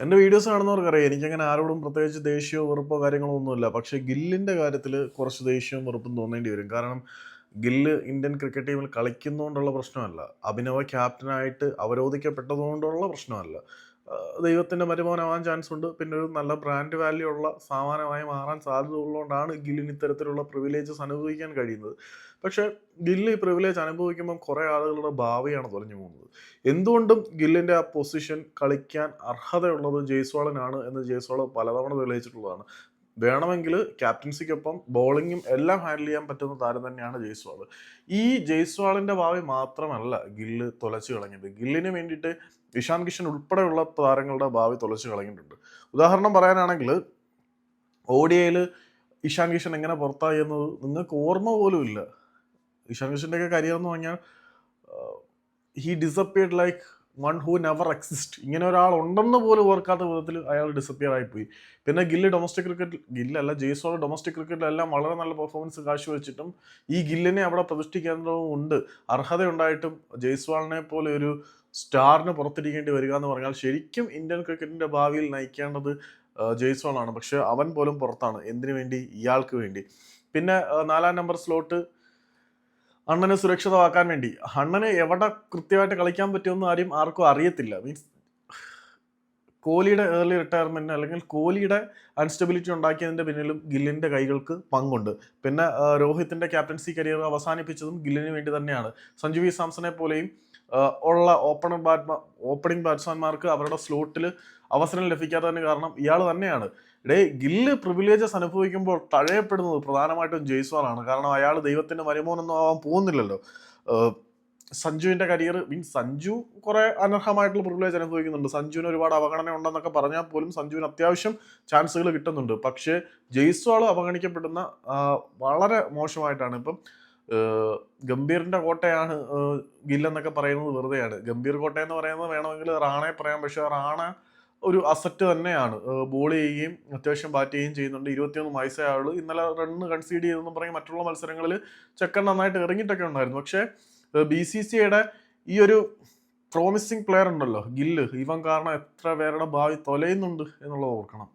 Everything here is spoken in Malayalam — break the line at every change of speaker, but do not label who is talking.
എന്റെ വീഡിയോസ് കാണുന്നവർക്കറിയാം. എനിക്കങ്ങനെ ആരോടും പ്രത്യേകിച്ച് ദേഷ്യമോ വെറുപ്പോ കാര്യങ്ങളോ ഒന്നുമില്ല. പക്ഷേ ഗില്ലിന്റെ കാര്യത്തിൽ കുറച്ച് ദേഷ്യവും വെറുപ്പും തോന്നേണ്ടി വരും. കാരണം ഗില്ല് ഇന്ത്യൻ ക്രിക്കറ്റ് ടീമിൽ കളിക്കുന്നതുകൊണ്ടുള്ള പ്രശ്നമല്ല. അഭിനവ ക്യാപ്റ്റനായിട്ട് അവരോധിക്കപ്പെട്ടതുകൊണ്ടുള്ള പ്രശ്നമല്ല. ദൈവത്തിന്റെ മരുമോനാവാൻ ചാൻസ് ഉണ്ട്. പിന്നെ ഒരു നല്ല ബ്രാൻഡ് വാല്യൂ ഉള്ള സാമാനമായി മാറാൻ സാധ്യത ഉള്ളതുകൊണ്ടാണ് ഗില്ലിന് ഇത്തരത്തിലുള്ള പ്രിവിലേജസ് അനുഭവിക്കാൻ കഴിയുന്നത്. പക്ഷേ ഗില്ല് ഈ പ്രിവിലേജ് അനുഭവിക്കുമ്പം കുറേ ആളുകളുടെ ഭാവിയാണ് തുലഞ്ഞു പോകുന്നത്. എന്തുകൊണ്ടും ഗില്ലിന്റെ ആ പൊസിഷൻ കളിക്കാൻ അർഹതയുള്ളത് ജയ്സ്വാളിനാണ് എന്ന് ജയ്സ്വാൾ പലതവണ തെളിയിച്ചിട്ടുള്ളതാണ്. വേണമെങ്കിൽ ക്യാപ്റ്റൻസിക്കൊപ്പം ബോളിങ്ങും എല്ലാം ഹാൻഡിൽ ചെയ്യാൻ പറ്റുന്ന താരം തന്നെയാണ് ജയ്സ്വാൾ ഈ ജയ്സ്വാളിന്റെ ഭാവി മാത്രമല്ല ഗില്ല് തുലച്ചു കളഞ്ഞത്. ഗില്ലിന് വേണ്ടിയിട്ട് ഇഷാൻ കിഷൻ ഉൾപ്പെടെയുള്ള താരങ്ങളുടെ ഭാവി തുലച്ചു കളഞ്ഞിട്ടുണ്ട്. ഉദാഹരണം പറയാനാണെങ്കിൽ ഓഡിയയിൽ ഇഷാൻ കിഷൻ എങ്ങനെ പുറത്തായി എന്നത് നിങ്ങൾക്ക് ഓർമ്മ പോലും ഇല്ല. ഇഷാൻ കിഷന്റെയൊക്കെ കരിയർ എന്ന് പറഞ്ഞാൽ he disappeared like one who never exist ഇങ്ങനെ ഒരാൾ ഉണ്ടെന്ന് പോലും ഓർക്കാത്ത വിധത്തിൽ അയാൾ ഡിസപ്പിയർ ആയിപ്പോയി. പിന്നെ ഗില്ല് ഡൊമസ്റ്റിക് ക്രിക്കറ്റ് ഗില്ലല്ല ജയ്സോൾ ഡൊമസ്റ്റിക് ക്രിക്കറ്റിലെല്ലാം വളരെ നല്ല പെർഫോമൻസ് കാഴ്ചവെച്ചിട്ടും ഈ ഗില്ലിനെ അവിടെ പ്രതിഷ്ഠിക്കേണ്ടതും ഉണ്ട്. അർഹതയുണ്ടായിട്ടും ജയ്സ്വാളിനെ പോലെ ഒരു സ്റ്റാറിന് പുറത്തിരിക്കേണ്ടി വരിക എന്ന് പറഞ്ഞാൽ ശരിക്കും ഇന്ത്യൻ ക്രിക്കറ്റിന്റെ ഭാവിയിൽ നയിക്കേണ്ടത് ജയ്സ്വാളാണ്. പക്ഷേ അവൻ പോലും പുറത്താണ്. എന്തിനു വേണ്ടി? ഇയാൾക്ക് വേണ്ടി. പിന്നെ നാലാം നമ്പർ സ്ലോട്ട് അണ്ണനെ സുരക്ഷിതമാക്കാൻ വേണ്ടി. അണ്ണന് എവിടെ കൃത്യമായിട്ട് കളിക്കാൻ പറ്റുമെന്ന് ആരും ആർക്കും അറിയത്തില്ല. മീൻസ് കോഹ്ലിയുടെ ഏർലി റിട്ടയർമെന്റ് അല്ലെങ്കിൽ കോഹ്ലിയുടെ അൺസ്റ്റബിലിറ്റി ഉണ്ടാക്കിയതിന്റെ പിന്നിലും ഗില്ലിന്റെ കൈകൾക്ക് പങ്കുണ്ട്. പിന്നെ രോഹിത്തിന്റെ ക്യാപ്റ്റൻസി കരിയർ അവസാനിപ്പിച്ചതും ഗില്ലിന് വേണ്ടി തന്നെയാണ്. സഞ്ജു വി സാംസണെ പോലെയും ഉള്ള ഓപ്പണർ ബാറ്റ്മാ ഓപ്പണിംഗ് ബാറ്റ്സ്മാൻമാർക്ക് അവരുടെ സ്ലോട്ടിൽ അവസരം ലഭിക്കാത്തതിന് കാരണം ഇയാൾ തന്നെയാണ്. ഇടേ ഗില്ല് പ്രിവിലേജസ് അനുഭവിക്കുമ്പോൾ തഴയപ്പെടുന്നത് പ്രധാനമായിട്ടും ജയ്സ്വാളാണ്. കാരണം അയാൾ ദൈവത്തിന്റെ മരുമോനൊന്നും ആവാൻ പോകുന്നില്ലല്ലോ. സഞ്ജുവിന്റെ കരിയർ മീൻസ് സഞ്ജു കുറെ അനർഹമായിട്ടുള്ള പ്രിവിലേജ് അനുഭവിക്കുന്നുണ്ട്. സഞ്ജുവിന് ഒരുപാട് അവഗണന ഉണ്ടെന്നൊക്കെ പറഞ്ഞാൽ പോലും സഞ്ജുവിന് അത്യാവശ്യം ചാൻസുകൾ കിട്ടുന്നുണ്ട്. പക്ഷേ ജയ്സ്വാൾ അവഗണിക്കപ്പെടുന്ന വളരെ മോശമായിട്ടാണ്. ഇപ്പം ഗംഭീറിന്റെ കോട്ടയാണ് ഗില്ലെന്നൊക്കെ പറയുന്നത് വെറുതെയാണ്. ഗംഭീർ കോട്ട എന്ന് പറയുന്നത് വേണമെങ്കിൽ റാണയെ പറയാം. പക്ഷെ റാണ ഒരു അസറ്റ് തന്നെയാണ്. ബോൾ ചെയ്യുകയും അത്യാവശ്യം ബാറ്റ് ചെയ്യുകയും ചെയ്യുന്നുണ്ട്. ഇരുപത്തിയൊന്ന് വയസ്സായ ആൾ ഇന്നലെ റണ്ണ് കൺസീഡ് ചെയ്തെന്ന് പറയും മറ്റുള്ള മത്സരങ്ങളിൽ ചെക്കൻ നന്നായിട്ട് ഇറങ്ങിയിട്ടൊക്കെ ഉണ്ടായിരുന്നു. പക്ഷേ ബി സി സിയുടെ ഈ ഒരു പ്രോമിസിങ് പ്ലെയർ ഉണ്ടല്ലോ ഗില്ല്. ഇവൻ കാരണം എത്ര പേരുടെ ഭാവി തൊലയുന്നുണ്ട് എന്നുള്ളത് ഓർക്കണം.